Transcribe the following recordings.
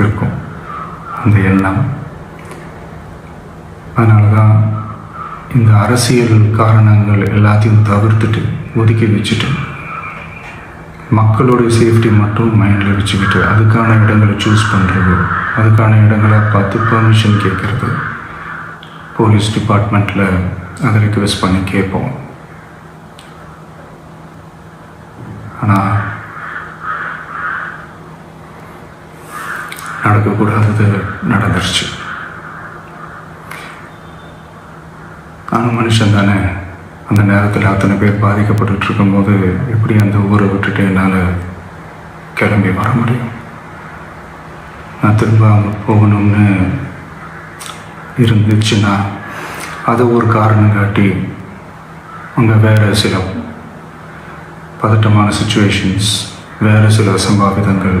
இருக்கும் அந்த எண்ணம். அதனால தான் இந்த அரசியல் காரணங்கள் எல்லாத்தையும் தவிர்த்துட்டு ஒதுக்கி வச்சுட்டு மக்களுடைய சேஃப்டி மட்டும் மைண்டில் வச்சுக்கிட்டு அதுக்கான இடங்களை சூஸ் பண்ணுறது அதுக்கான இடங்களை பார்த்து பெர்மிஷன் கேட்குறது போலீஸ் டிபார்ட்மெண்ட்டில் அதை ரிக்வெஸ்ட் பண்ணி கேட்போம். ஆனால் நடக்கக்கூடாதது நடந்துருச்சு. நானும் மனுஷன் தானே. அந்த நேரத்தில் அத்தனை பேர் பாதிக்கப்பட்டுட்டு இருக்கும்போது எப்படி அந்த ஊரை விட்டுட்டு என்னால் கிளம்பி வர முடியும்? நான் திரும்ப அங்கே போகணும்னு இருந்துச்சுன்னா அது ஒரு காரணம் காட்டி அங்கே வேறு சில பதட்டமான சுச்சுவேஷன்ஸ் வேறு சில அசம்பாவிதங்கள்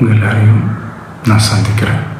Galario Nasantikra. No